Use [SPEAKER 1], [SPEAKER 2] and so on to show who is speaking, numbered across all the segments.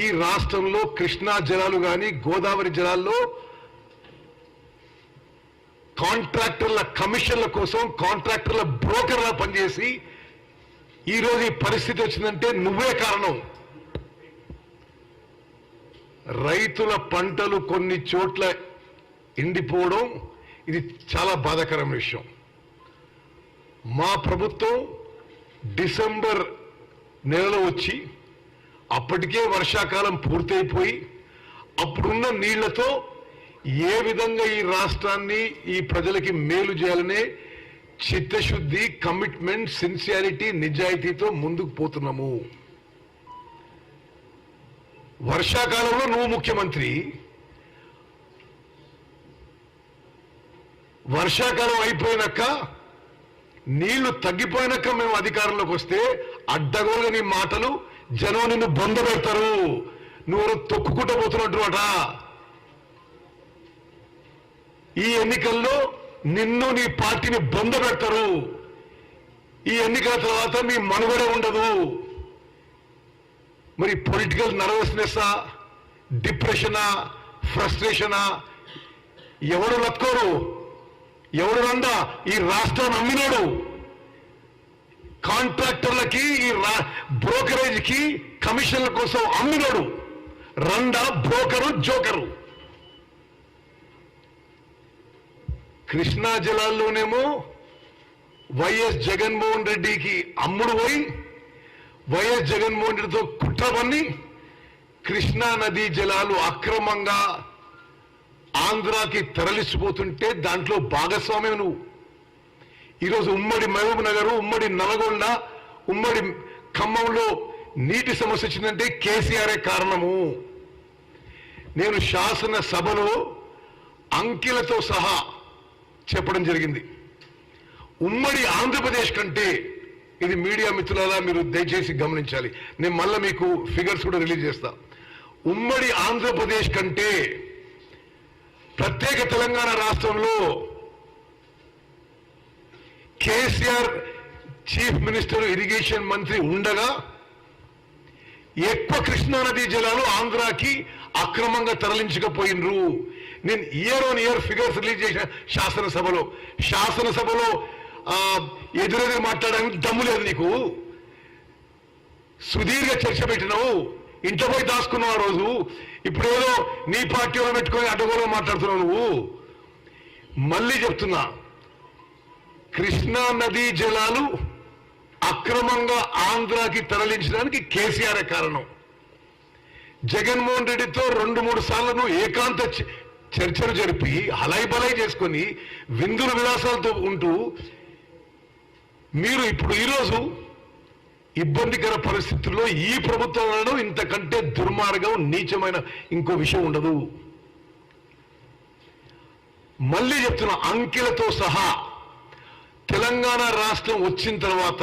[SPEAKER 1] ఈ రాష్ట్రంలో కృష్ణా జలాలు కానీ గోదావరి జలాల్లో కాంట్రాక్టర్ల కమిషన్ల కోసం కాంట్రాక్టర్ల బ్రోకర్లా పనిచేసి ఈ రోజు ఈ పరిస్థితి వచ్చిందంటే నువ్వే కారణం. రైతుల పంటలు కొన్ని చోట్ల ఎండిపోవడం ఇది చాలా బాధాకరమైన విషయం. మా ప్రభుత్వం డిసెంబర్ నెలలో వచ్చి అప్పటికే వర్షాకాలం పూర్తయిపోయి అప్పుడున్న నీళ్ళతో ఏ విధంగా ఈ రాష్ట్రాన్ని ఈ ప్రజలకి మేలు చేయాలనే చిత్తశుద్ధి కమిట్మెంట్ సిన్సియారిటీ నిజాయితీతో ముందుకు పోతున్నాము. వర్షాకాలంలో నువ్వు ముఖ్యమంత్రి. వర్షాకాలం అయిపోయినాక నీళ్ళు తగ్గిపోయినాక మేము అధికారంలోకి వస్తే అడ్డగోలుగా నీ మాటలు జనం నిన్ను బొంద పెడతారు నువ్వు తొక్కుకుంటూ పోతున్నట్టు అట ఈ ఎన్నికల్లో నిన్ను నీ పార్టీని బొంద పెడతారు ఈ ఎన్నికల తర్వాత మీ మనుగడ ఉండదు. మరి పొలిటికల్ నర్వస్నెస్సా డిప్రెషనా ఫ్రస్ట్రేషనా ఎవరు లక్కోరు ఎవడు రందా ఈ రాష్ట్రం నమ్మినాడు. కాంట్రాక్టర్లకి ఈ రా- బ్రోకరేజ్కి కమిషన్ల కోసం అమ్మినాడు. రండా బ్రోకరు జోకరు. కృష్ణా జలాల్లోనేమో వైఎస్ జగన్మోహన్ రెడ్డికి అమ్ముడు పోయి వైఎస్ జగన్మోహన్ రెడ్డితో కుట్రబన్ని కృష్ణా నదీ జలాలు అక్రమంగా ఆంధ్రాకి తరలిసిపోతుంటే దాంట్లో భాగస్వామ్యం నువ్వు. ఈరోజు ఉమ్మడి మహబూబ్ నగర్ ఉమ్మడి నల్గొండ ఉమ్మడి ఖమ్మంలో నీటి సమస్య వచ్చిందంటే కేసీఆరే కారణము. నేను శాసన సభలో అంకెలతో సహా చెప్పడం జరిగింది. ఉమ్మడి ఆంధ్రప్రదేశ్ కంటే ఇది మీడియా మిత్రులారా మీరు దయచేసి గమనించాలి. నేను మళ్ళీ మీకు ఫిగర్స్ కూడా రిలీజ్ చేస్తా. ఉమ్మడి ఆంధ్రప్రదేశ్ కంటే ప్రత్యేక తెలంగాణ రాష్ట్రంలో కేసీఆర్ చీఫ్ మినిస్టర్ ఇరిగేషన్ మంత్రి ఉండగా ఎక్కువ కృష్ణానదీ జలాలు ఆంధ్రాకి అక్రమంగా తరలించకపోయినరు. నేను year on year figures release చేసిన శాసనసభలో. శాసనసభలో ఎదురెదురు మాట్లాడడానికి దమ్ము లేదు నీకు. సుదీర్ఘ చర్చ పెట్టినావు. ఇంట్లో పోయి దాచుకున్నావు ఆ రోజు. ఇప్పుడేదో నీ పార్టీలో పెట్టుకొని అడ్డగోలో మాట్లాడుతున్నావు నువ్వు. మళ్ళీ చెప్తున్నా. కృష్ణా నదీ జలాలు అక్రమంగా ఆంధ్రాకి తరలించడానికి కేసీఆర్ కారణం? జగన్మోహన్ రెడ్డితో రెండు మూడు సార్లు ఏకాంత చ- చర్చలు జరిపి హలైబలై చేసుకొని విందుల విలాసాలతో ఉంటూ మీరు ఇప్పుడు ఈరోజు ఇబ్బందికర పరిస్థితుల్లో ఈ ప్రభుత్వం ఇంతకంటే దుర్మార్గం నీచమైన ఇంకో విషయం ఉండదు. మళ్ళీ చెప్తున్నా అంకెలతో సహా తెలంగాణ రాష్ట్రం వచ్చిన తర్వాత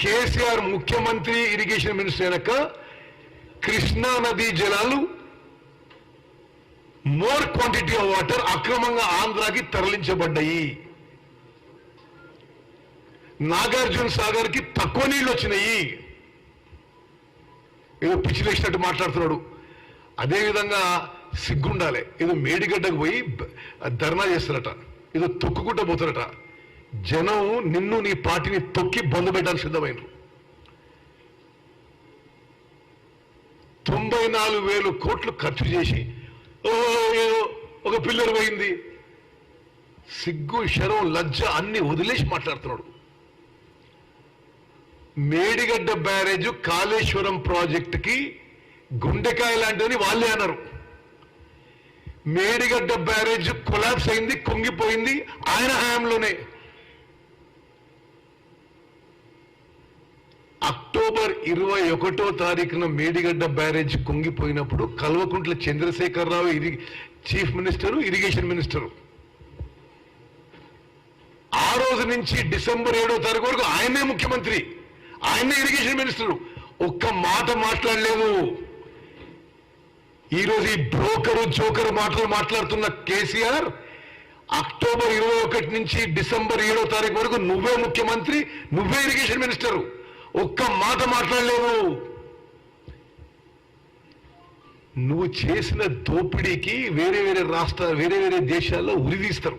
[SPEAKER 1] కేసీఆర్ ముఖ్యమంత్రి ఇరిగేషన్ మినిస్టర్ అయినాక కృష్ణా నదీ జలాలు మోర్ క్వాంటిటీ ఆఫ్ వాటర్ అక్రమంగా ఆంధ్రాకి తరలించబడ్డాయి. నాగార్జున సాగర్కి తక్కువ నీళ్ళు వచ్చినాయి. ఏదో పిచ్చి లేచినట్టు మాట్లాడుతున్నాడు. అదేవిధంగా సిగ్గుండాలి. ఏదో మేడిగడ్డకు పోయి ధర్నా చేస్తారట. ఏదో తొక్కుకుంటూ పోతారట. జనం నిన్ను నీ పార్టీని తొక్కి బంధు పెట్టడానికి సిద్ధమైనరు తొంభై నాలుగు వేలు కోట్లు ఖర్చు చేసి ఓ ఒక పిల్లలు పోయింది. సిగ్గు శరం లజ్జ అన్ని వదిలేసి మాట్లాడుతున్నాడు. మేడిగడ్డ బ్యారేజ్ కాళేశ్వరం ప్రాజెక్టుకి గుండెకాయ లాంటిదని వాళ్ళే అన్నారు. మేడిగడ్డ బ్యారేజ్ కొలాబ్స్ అయింది కుంగిపోయింది ఆయన హయాంలోనే. అక్టోబర్ ఇరవై ఒకటో తారీఖున మేడిగడ్డ బ్యారేజ్ కుంగిపోయినప్పుడు కల్వకుంట్ల చంద్రశేఖరరావు ఇరి చీఫ్ మినిస్టరు ఇరిగేషన్ మినిస్టరు. ఆ రోజు నుంచి డిసెంబర్ ఏడో తారీఖు వరకు ఆయనే ముఖ్యమంత్రి ఆయనే ఇరిగేషన్ మినిస్టర్. ఒక్క మాట మాట్లాడలేదు ఈరోజు ఈ బ్రోకరు జోకరు మాటలు మాట్లాడుతున్న కేసీఆర్ అక్టోబర్ ఇరవై ఒకటి నుంచి డిసెంబర్ ఏడో తారీఖు వరకు నువ్వే ముఖ్యమంత్రి నువ్వే ఇరిగేషన్ మినిస్టర్. ఒక్క మాట మాట్లాడలేవు. నువ్వు చేసిన దోపిడీకి వేరే వేరే రాష్ట్ర వేరే వేరే దేశాల్లో ఉరిదీస్తారు.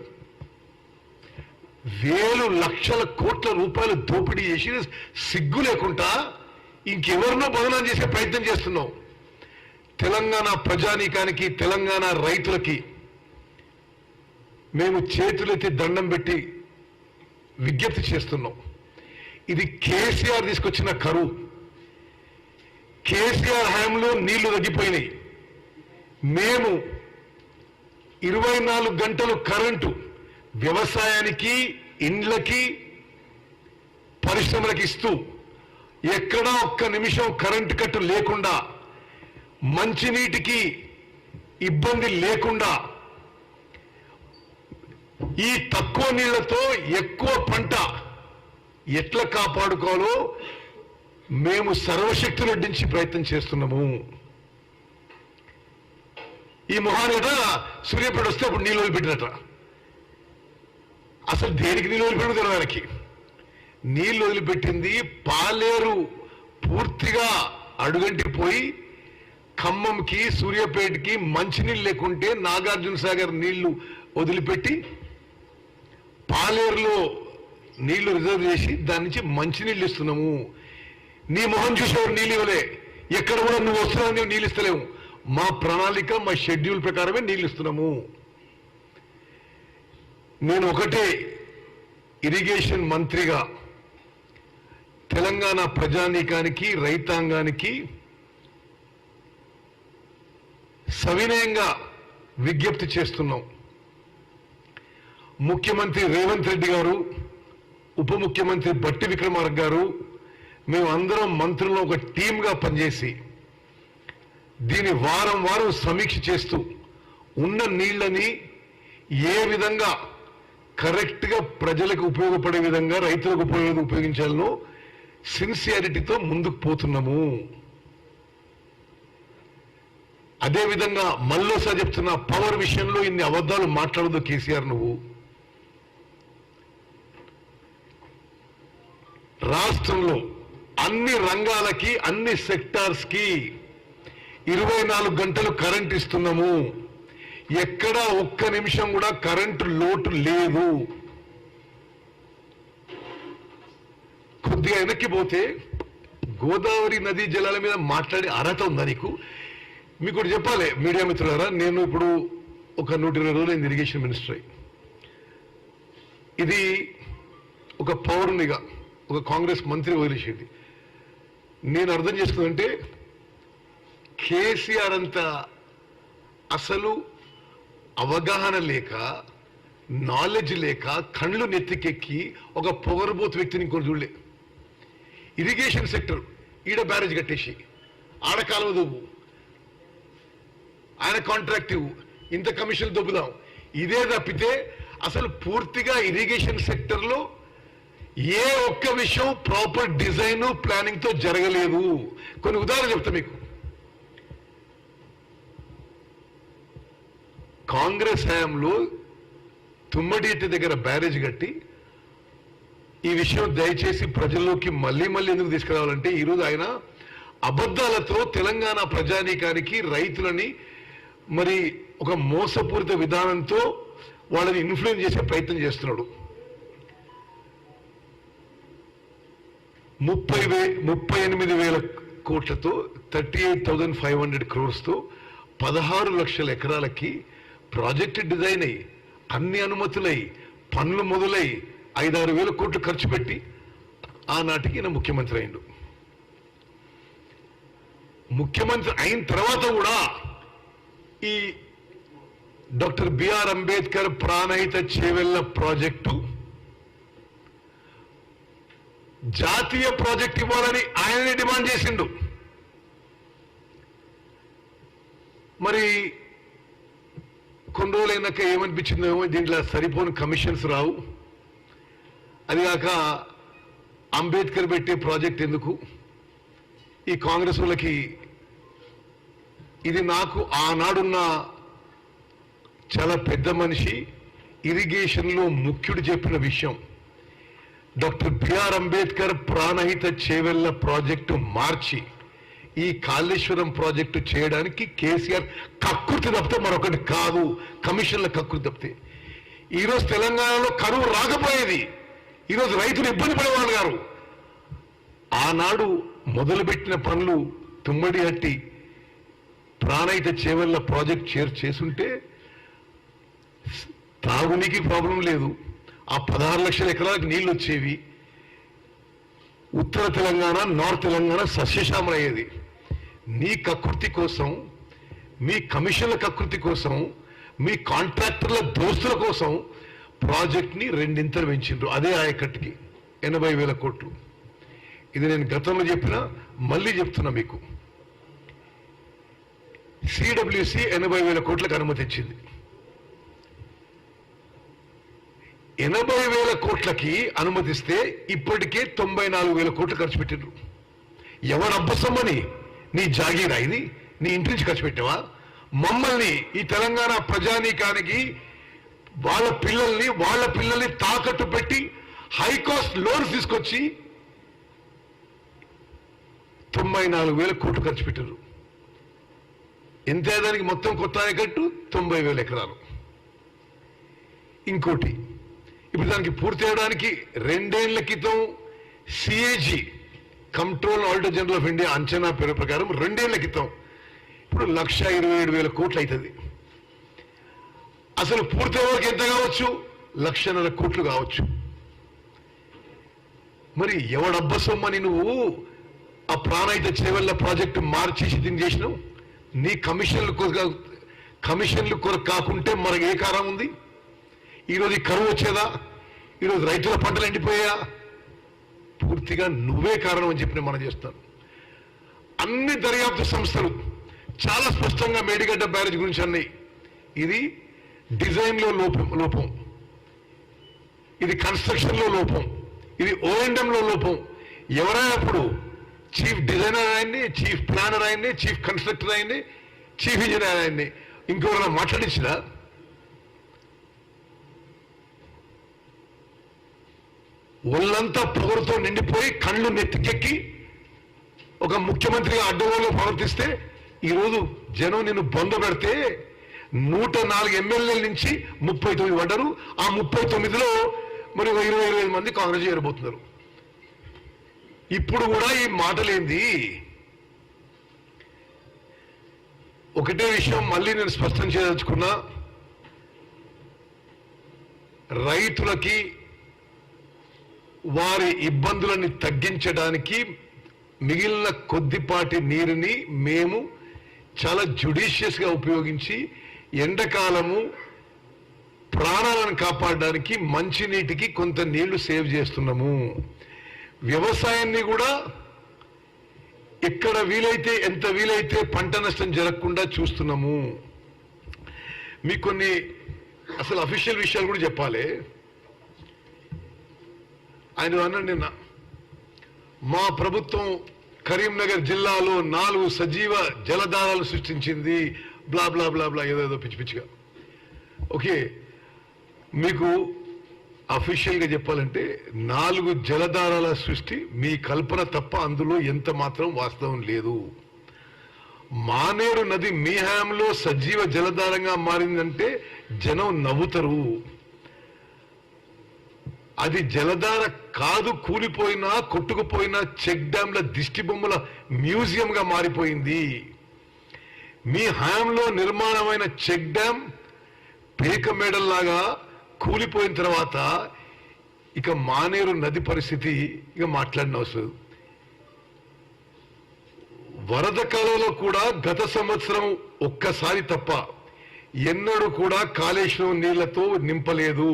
[SPEAKER 1] వేలు లక్షల కోట్ల రూపాయలు దోపిడీ చేసి సిగ్గు లేకుండా ఇంకెవరినో బదనాలు చేసే ప్రయత్నం చేస్తున్నావు. తెలంగాణ ప్రజానీకానికి తెలంగాణ రైతులకి మేము చేతులెత్తి దండం పెట్టి విజ్ఞప్తి చేస్తున్నాం. ఇది కేసీఆర్ తీసుకొచ్చిన కరువు. కేసీఆర్ హయాంలో నీళ్ళు తగ్గిపోయినాయి. మేము ఇరవై నాలుగు గంటలు కరెంటు వ్యవసాయానికి ఇండ్లకి పరిశ్రమలకు ఇస్తూ ఎక్కడా ఒక్క నిమిషం కరెంటు కట్టు లేకుండా మంచినీటికి ఇబ్బంది లేకుండా ఈ తక్కువ నీళ్ళతో ఎక్కువ పంట ఎట్లా కాపాడుకోవాలో మేము సర్వశక్తులు అడ్డించి ప్రయత్నం చేస్తున్నాము. ఈ మొహానేట సూర్యపేట వస్తే అప్పుడు నీళ్ళు వదిలిపెట్టినట. అసలు దేనికి నీళ్ళు వదిలిపెట్టు తెలడానికి నీళ్ళు వదిలిపెట్టింది పాలేరు. పూర్తిగా అడుగంటి పోయి ఖమ్మంకి సూర్యాపేటకి మంచినీళ్ళు లేకుంటే నాగార్జున సాగర్ నీళ్ళు వదిలిపెట్టి పాలేరులో నీళ్ళు రిజర్వ్ చేసి దాని నుంచి మంచినీళ్ళు ఇస్తున్నాము. నీ మొహం చూసేవారు నీళ్ళు ఇవ్వలే. ఎక్కడ కూడా నువ్వు వస్తున్నావు నీళ్ళు ఇస్తలేము మా ప్రణాళిక మా షెడ్యూల్ ప్రకారమే నీళ్ళు ఇస్తున్నాము. నేను ఒకటే ఇరిగేషన్ మంత్రిగా తెలంగాణ ప్రజానీకానికి రైతాంగానికి సవినయంగా విజ్ఞప్తి చేస్తున్నాం. ముఖ్యమంత్రి రేవంత్ రెడ్డి గారు ఉప ముఖ్యమంత్రి బట్టి విక్రమార్క గారు మేము అందరం మంత్రుల్లో ఒక టీమ్గా పనిచేసి దీని వారం వారం సమీక్ష చేస్తూ ఉన్న నీళ్ళని ఏ విధంగా కరెక్ట్గా ప్రజలకు ఉపయోగపడే విధంగా రైతులకు ఉపయోగ ఉపయోగించాలనో సిన్సియారిటీతో ముందుకు పోతున్నాము. అదేవిధంగా మళ్ళోసారి చెప్తున్నా పవర్ విషయంలో ఇన్ని అబద్ధాలు మాట్లాడదు కేసీఆర్ నువ్వు. రాష్ట్రంలో అన్ని రంగాలకి అన్ని సెక్టార్స్కి ఇరవై నాలుగు గంటలు కరెంట్ ఇస్తున్నాము. ఎక్కడా ఒక్క నిమిషం కూడా కరెంటు లోటు లేదు. కొద్దిగా వెనక్కి పోతే గోదావరి నదీ జలాల మీద మాట్లాడే అర్హత ఉందా నీకు? మీకు ఒకటి చెప్పాలి మీడియా మిత్రులారా నేను ఇప్పుడు ఒక నూట ఇరవై రోజులు ఇరిగేషన్ మినిస్టర్. ఇది ఒక పౌరునిగా ఒక కాంగ్రెస్ మంత్రి వదిలేసేది. నేను అర్థం చేసుకుందంటే కేసీఆర్ అంత అసలు అవగాహన లేక నాలెడ్జ్ లేక కళ్ళు నెత్తికెక్కి ఒక పొగరబోతు వ్యక్తిని ఇంకోటి చూడలే. ఇరిగేషన్ సెక్టర్ ఈడ బ్యారేజ్ కట్టేసి ఆడ కాలువ దువ్వు ఆయన కాంట్రాక్ట్ ఇవ్వు ఇంత కమిషన్ దొబ్బుదాం. ఇదే తప్పితే అసలు పూర్తిగా ఇరిగేషన్ సెక్టర్లో ఏ ఒక్క విషయం ప్రాపర్ డిజైన్ ప్లానింగ్తో జరగలేదు. కొన్ని ఉదాహరణ చెప్తా మీకు. కాంగ్రెస్ హయాంలో తుమ్మడిటి దగ్గర బ్యారేజ్ కట్టి ఈ విషయం దయచేసి ప్రజల్లోకి మళ్ళీ మళ్ళీ ఎందుకు తీసుకురావాలంటే ఈరోజు ఆయన అబద్ధాలతో తెలంగాణ ప్రజానీకానికి రైతులని మరి ఒక మోసపూరిత విధానంతో వాళ్ళని ఇన్ఫ్లుయెన్స్ చేసే ప్రయత్నం చేస్తున్నాడు. ముప్పై వే ముప్పై ఎనిమిది వేల కోట్లతో thirty eight thousand five hundred క్రోర్స్తో పదహారు లక్షల ఎకరాలకి ప్రాజెక్ట్ డిజైన్ అయ్యి అన్ని అనుమతులై పనులు మొదలై ఐదారు వేల కోట్లు ఖర్చు పెట్టి ఆనాటికి ఈయన ముఖ్యమంత్రి అయిండు ముఖ్యమంత్రి అయిన తర్వాత కూడా ఈ doctor BR Ambedkar Pranahita Chevella project జాతీయ ప్రాజెక్ట్ ఇవ్వాలని ఆయనే డిమాండ్ చేసిండు. మరి కొన్ని రోజులైనాక ఏమనిపించిందేమో దీంట్లో సరిపోని కమిషన్స్ రావు. అదిగాక అంబేద్కర్ పెట్టే ప్రాజెక్ట్ ఎందుకు? ఈ కాంగ్రెస్ వాళ్ళకి ఇది నాకు ఆనాడున్న చాలా పెద్ద మనిషి. ఇరిగేషన్లో ముఖ్యుడు చెప్పిన విషయం. Doctor BR Ambedkar Pranahita Chevella project మార్చి ఈ కాళేశ్వరం ప్రాజెక్టు చేయడానికి కేసీఆర్ కక్కుర్తి తప్పితే మరొకటి కాదు కమిషన్ల కక్కుర్తి తప్పితే. ఈరోజు తెలంగాణలో కరువు రాకపోయేది. ఈరోజు రైతులు ఇబ్బంది పడేవాళ్ళు గారు. ఆనాడు మొదలుపెట్టిన పనులు తుమ్మడి హట్టి ప్రాణహిత చేవెళ్ళ ప్రాజెక్ట్ చేర్ చేసుంటే తాగునీకి ప్రాబ్లం లేదు. ఆ పదహారు లక్షల ఎకరాలకు నీళ్ళు వచ్చేవి ఉత్తర తెలంగాణ నార్త్ తెలంగాణ సస్యశ్యామలయ్యేది. నీ కకృతి కోసం మీ కమిషన్ల కకృతి కోసం మీ కాంట్రాక్టర్ల దోస్తుల కోసం ప్రాజెక్ట్ని రెండింతలు పెంచిండ్రు. అదే ఆయకట్టుకి ఎనభై వేల కోట్లు. ఇది నేను గతంలో చెప్పిన మళ్ళీ చెప్తున్నా మీకు. సిడబ్ల్యూసి ఎనభై వేల కోట్లకు అనుమతి ఇచ్చింది. ఎనభై వేల కోట్లకి అనుమతిస్తే ఇప్పటికే తొంభై నాలుగు వేల కోట్లు ఖర్చు పెట్టిండ్రు. ఎవడు అబ్బసమ్మని నీ జాగీరా ఇది? నీ ఇంటి నుంచి ఖర్చు పెట్టావా మమ్మల్ని ఈ తెలంగాణ ప్రజానీకానికి వాళ్ళ పిల్లల్ని వాళ్ళ పిల్లల్ని తాకట్టు పెట్టి హై కాస్ట్ లోన్స్ తీసుకొచ్చి తొంభై నాలుగు వేల కోట్లు ఖర్చు పెట్టారు ఎంత దానికి మొత్తం కొత్త ఆయకట్టు? తొంభై వేల ఎకరాలు. ఇంకోటి ఇప్పుడు దానికి పూర్తి చేయడానికి రెండేళ్ళ క్రితం CAG control auditor general of India అంచనా పేరు ప్రకారం రెండేళ్ళ క్రితం ఇప్పుడు లక్ష ఇరవై ఏడు వేల కోట్లు అవుతుంది. అసలు పూర్తి వరకు ఎంత కావచ్చు? లక్షన్నర కోట్లు కావచ్చు. మరి ఎవడబ్బ సొమ్మని నువ్వు ఆ ప్రాణాయిత చేవల్ల ప్రాజెక్టు మార్చేసి దీన్ని చేసినావు? నీ కమిషన్లు కొరకు కమిషన్లు కొరకు కాకుంటే మనకు ఏ కారం ఉంది? ఈరోజు ఈ కరువు వచ్చేదా? ఈరోజు రైతుల పంటలు ఎండిపోయా పూర్తిగా నువ్వే కారణం అని చెప్పి మనం చేస్తాను. అన్ని దర్యాప్తు సంస్థలు చాలా స్పష్టంగా మేడిగడ్డ బ్యారేజ్ గురించి అన్నాయి. ఇది డిజైన్లో లోపం లోపం. ఇది కన్స్ట్రక్షన్లో లోపం. ఇది ఓఎండంలో లోపం. ఎవరైనప్పుడు చీఫ్ డిజైనర్ అయింది చీఫ్ ప్లానర్ అయింది చీఫ్ కన్స్ట్రక్టర్ అయింది చీఫ్ ఇంజనీర్ ఆయన్ని ఇంకెవరైనా మాట్లాడించినా ఒళ్ళంతా పొగరుతో నిండిపోయి కళ్ళు నెత్తికెక్కి ఒక ముఖ్యమంత్రిగా అడ్డగోలు ప్రవర్తిస్తే ఈరోజు జనం నిన్ను బొంద పెడితే నూట నాలుగు ఎమ్మెల్యేల నుంచి ముప్పై తొమ్మిది పడ్డారు ఆ ముప్పై తొమ్మిదిలో మరి ఒక ఇరవై ఇరవై ఐదు మంది కాంగ్రెస్ చేరబోతున్నారు. ఇప్పుడు కూడా ఈ మాటలేంది? ఒకటే విషయం మళ్ళీ నేను స్పష్టం చేయదలుచుకున్నా. రైతులకి వారి ఇబ్బందులని తగ్గించడానికి మిగిలిన కొద్దిపాటి నీరుని మేము చాలా జుడీషియస్గా ఉపయోగించి ఎండాకాలము ప్రాణాలను కాపాడడానికి మంచినీటికి కొంత నీళ్ళు సేవ్ చేస్తున్నాము. వ్యవసాయాన్ని కూడా ఎక్కడ వీలైతే ఎంత వీలైతే పంట నష్టం జరగకుండా చూస్తున్నాము. మీకు కొన్ని అసలు అఫీషియల్ విషయాలు కూడా చెప్పాలి. ఆయన అన్నాడు నిన్న మా ప్రభుత్వం కరీంనగర్ జిల్లాలో నాలుగు సజీవ జలధారాలు సృష్టించింది బ్లా బ్లా బ్లా బ్లా ఏదేదో పిచ్చి పిచ్చిగా. ఓకే మీకు అఫీషియల్గా చెప్పాలంటే నాలుగు జలధారాల సృష్టి మీ కల్పన తప్ప అందులో ఎంత మాత్రం వాస్తవం లేదు. మానేరు నది మీ హయాంలో సజీవ జలధారంగా మారిందంటే జనం నవ్వుతారు. అది జలధార కాదు కూలిపోయినా కొట్టుకుపోయినా చెక్ డ్యాంల దిష్టి బొమ్మల మారిపోయింది. మీ హయాంలో నిర్మాణమైన చెక్ డ్యాం పేక మేడల్లాగా కూలిపోయిన తర్వాత ఇక మానేరు నది పరిస్థితి ఇక మాట్లాడిన అవసరం. వరద కాలంలో కూడా గత సంవత్సరం ఒక్కసారి తప్ప ఎన్నడూ కూడా కాళేశ్వరం నీళ్ళతో నింపలేదు.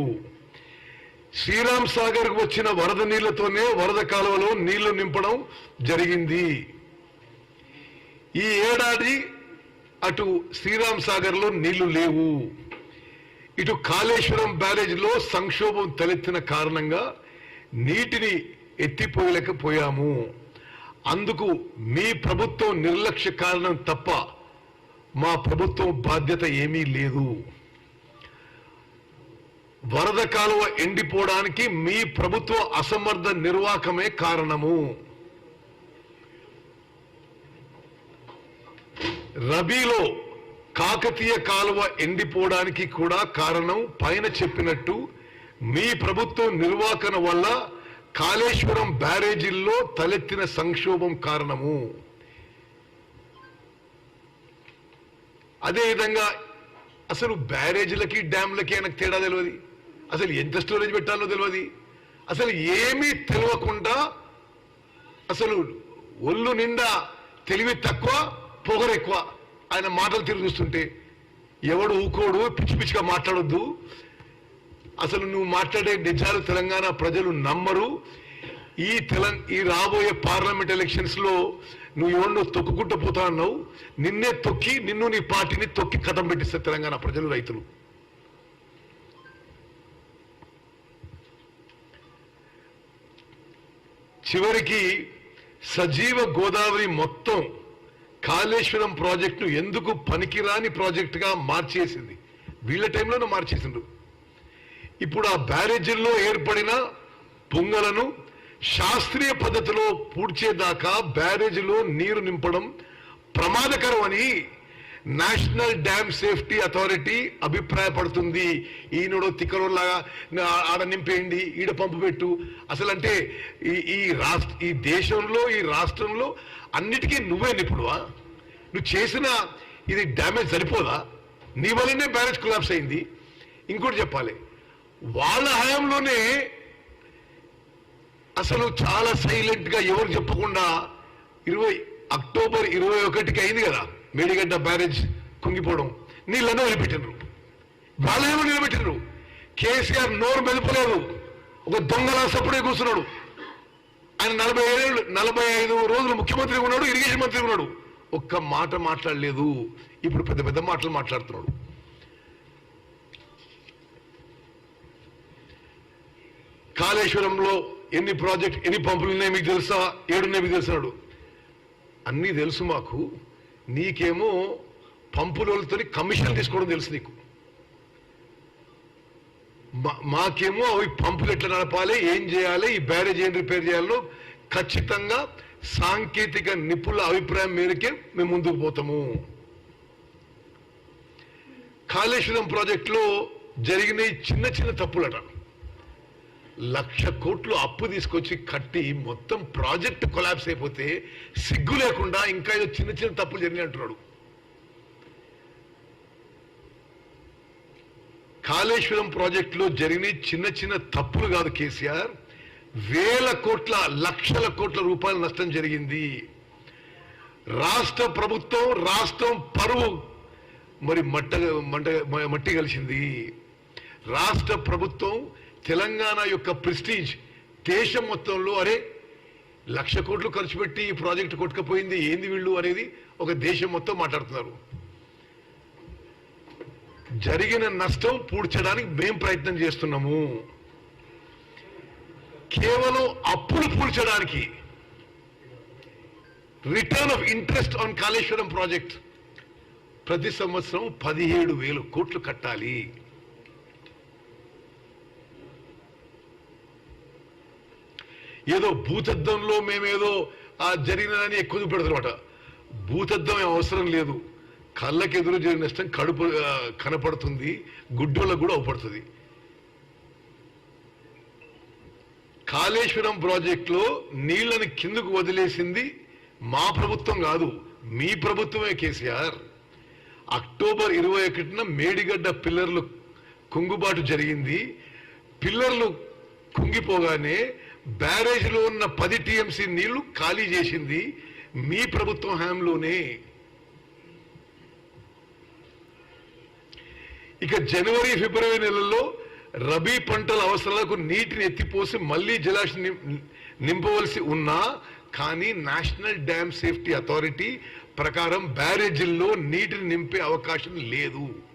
[SPEAKER 1] శ్రీరామ్ సాగర్కు వచ్చిన వరద నీళ్ళతోనే వరద కాలువలో నీళ్ళు నింపడం జరిగింది. ఈ ఏడాది అటు శ్రీరామ్ సాగర్లో నీళ్ళు లేవు. ఇటు కాళేశ్వరం బ్యారేజ్లో సంక్షోభం తలెత్తిన కారణంగా నీటిని ఎత్తిపోయలేకపోయాము. అందుకు మీ ప్రభుత్వం నిర్లక్ష్య కారణం తప్ప మా ప్రభుత్వం బాధ్యత ఏమీ లేదు. వరద కాలువ ఎండిపోవడానికి మీ ప్రభుత్వ అసమర్థ నిర్వాహకమే కారణము. రబీలో కాకతీయ కాలువ ఎండిపోవడానికి కూడా కారణం పైన చెప్పినట్టు మీ ప్రభుత్వం నిర్వాహకన వల్ల కాళేశ్వరం బ్యారేజీల్లో తలెత్తిన సంక్షోభం కారణము. అదేవిధంగా అసలు బ్యారేజీలకి డ్యామ్లకి ఆయనకు తేడా తెలియదు అసలు ఎంత స్టోరేజ్ పెట్టాలో తెలియదు అసలు ఏమీ తెలియకుండా అసలు ఒళ్ళు నిండా తెలివి తక్కువ పొగరు ఎక్కువ. ఆయన మాటలు తిరిగి చూస్తుంటే ఎవడు ఊకోడు పిచ్చి పిచ్చిగా మాట్లాడొద్దు. అసలు నువ్వు మాట్లాడే నిజాలు తెలంగాణ ప్రజలు నమ్మరు. ఈ తెలం ఈ రాబోయే పార్లమెంట్ ఎలక్షన్స్లో నువ్వు ఎవరినో తొక్కుకుంటూ పోతా అన్నావు. నిన్నే తొక్కి నిన్ను నీ పార్టీని తొక్కి కథం పెట్టిస్తారు తెలంగాణ ప్రజలు రైతులు. చివరికి సజీవ గోదావరి మొత్తం కాళేశ్వరం ప్రాజెక్టును ఎందుకు పనికిరాని ప్రాజెక్టుగా మార్చేసింది? వీళ్ళ టైంలోనే మార్చేసిండ్రు. ఇప్పుడు ఆ బ్యారేజీల్లో ఏర్పడిన పొంగలను శాస్త్రీయ పద్ధతిలో పూడ్చేదాకా బ్యారేజీలో నీరు నింపడం ప్రమాదకరం అని నేషనల్ డ్యామ్ సేఫ్టీ అథారిటీ అభిప్రాయపడుతుంది. ఈయనడో తిక్కరోలాగా ఆడ నింపేయండి ఈడ పంపు పెట్టు. అసలు అంటే ఈ ఈ రాష్ట్ర ఈ దేశంలో ఈ రాష్ట్రంలో అన్నిటికీ నువ్వే నిపుణువా? నువ్వు చేసిన ఇది డ్యామేజ్ సరిపోదా? నీ వల్లనే బ్యారేజ్ కొలాప్స్ అయింది. ఇంకోటి చెప్పాలి. వాళ్ళ హయాంలోనే అసలు చాలా సైలెంట్గా ఎవరు చెప్పకుండా ఇరవై అక్టోబర్ ఇరవై ఒకటికి అయింది కదా. మేడిగడ్డ బ్యారేజ్ కుంగిపోవడం. నీళ్ళన్నీ వదిలిపెట్టినరు వాళ్ళేమో నిలబెట్టినరు కేసీఆర్ నోరు మెదపలేదు. ఒక దొంగలా సప్పుడే కూర్చున్నాడు. ఆయన నలభై ఏళ్ళు నలభై ఐదు రోజులు ముఖ్యమంత్రి ఉన్నాడు ఇరిగేషన్ మంత్రి ఉన్నాడు. ఒక్క మాట మాట్లాడలేదు. ఇప్పుడు పెద్ద పెద్ద మాటలు మాట్లాడుతున్నాడు. కాళేశ్వరంలో ఎన్ని ప్రాజెక్ట్ ఎన్ని పంపులు ఉన్నాయి మీకు తెలుసా? ఏడున్నాయి మీకు తెలుసాడు అన్నీ తెలుసు మాకు. నీకేమో పంపులతో కమిషన్ తీసుకోవడం తెలుసు నీకు. మా- మాకేమో అవి పంపులు ఎట్లా నడపాలి ఏం చేయాలి ఈ బ్యారేజ్ ఏం రిపేర్ చేయాలో ఖచ్చితంగా సాంకేతిక నిపుణుల అభిప్రాయం మేరకే మేము ముందుకు పోతాము. కాళేశ్వరం ప్రాజెక్టులో జరిగిన ఈ చిన్న చిన్న తప్పులట లక్ష కోట్లు అప్పు తీసుకొచ్చి కట్టి మొత్తం ప్రాజెక్ట్ కొలాప్స్ అయిపోతే సిగ్గు లేకుండా ఇంకా ఏదో చిన్న చిన్న తప్పులు జరిగినాయి అంటున్నాడు. కాళేశ్వరం ప్రాజెక్టులో జరిగిన చిన్న చిన్న తప్పులు కాదు కేసీఆర్. వేల కోట్ల లక్షల కోట్ల రూపాయల నష్టం జరిగింది. రాష్ట్ర ప్రభుత్వం రాష్ట్రం పరువు. మరి మట్ట మంట మట్టి కలిసింది. రాష్ట్ర ప్రభుత్వం తెలంగాణ యొక్క ప్రెస్టీజ్ దేశం మొత్తంలో అరే లక్ష కోట్లు ఖర్చు పెట్టి ఈ ప్రాజెక్టు కొట్టుకపోయింది ఏంది వీళ్ళు అనేది ఒక దేశం మొత్తం మాట్లాడుతున్నారు. జరిగిన నష్టం పూడ్చడానికి మేం ప్రయత్నం చేస్తున్నాము. కేవలం అప్పులు పూడ్చడానికి return of interest on Kaleshwaram project ప్రతి సంవత్సరం పదిహేడు వేలు కోట్లు కట్టాలి. ఏదో భూతద్దంలో మేమేదో ఆ జరిగినదని ఎక్కువ పెడతారన్నమాట. భూతద్దం అవసరం లేదు. కళ్ళకి ఎదురు జరిగిన నష్టం కడుపు కనపడుతుంది. గుడ్డోళ్ళకు కూడా అవపడుతుంది కాళేశ్వరం ప్రాజెక్టులో నీళ్ళను కిందకు వదిలేసింది మా ప్రభుత్వం కాదు మీ ప్రభుత్వమే కేసీఆర్. అక్టోబర్ ఇరవై ఒకటిన మేడిగడ్డ పిల్లర్లు కుంగుబాటు జరిగింది. పిల్లర్లు కుంగిపోగానే బ్యారేజ్లో ఉన్న పది టీఎంసీ నీళ్ళు ఖాళీ చేసింది మీ ప్రభుత్వం హామీలోనే ఇక జనవరి ఫిబ్రవరి నెలల్లో రబీ పంటల అవసరాలకు నీటిని ఎత్తిపోసి మళ్ళీ జలాశయం నిం- నింపవలసి ఉన్నా కానీ నేషనల్ డ్యామ్ సేఫ్టీ అథారిటీ ప్రకారం బ్యారేజీల్లో నీటిని నింపే అవకాశం లేదు.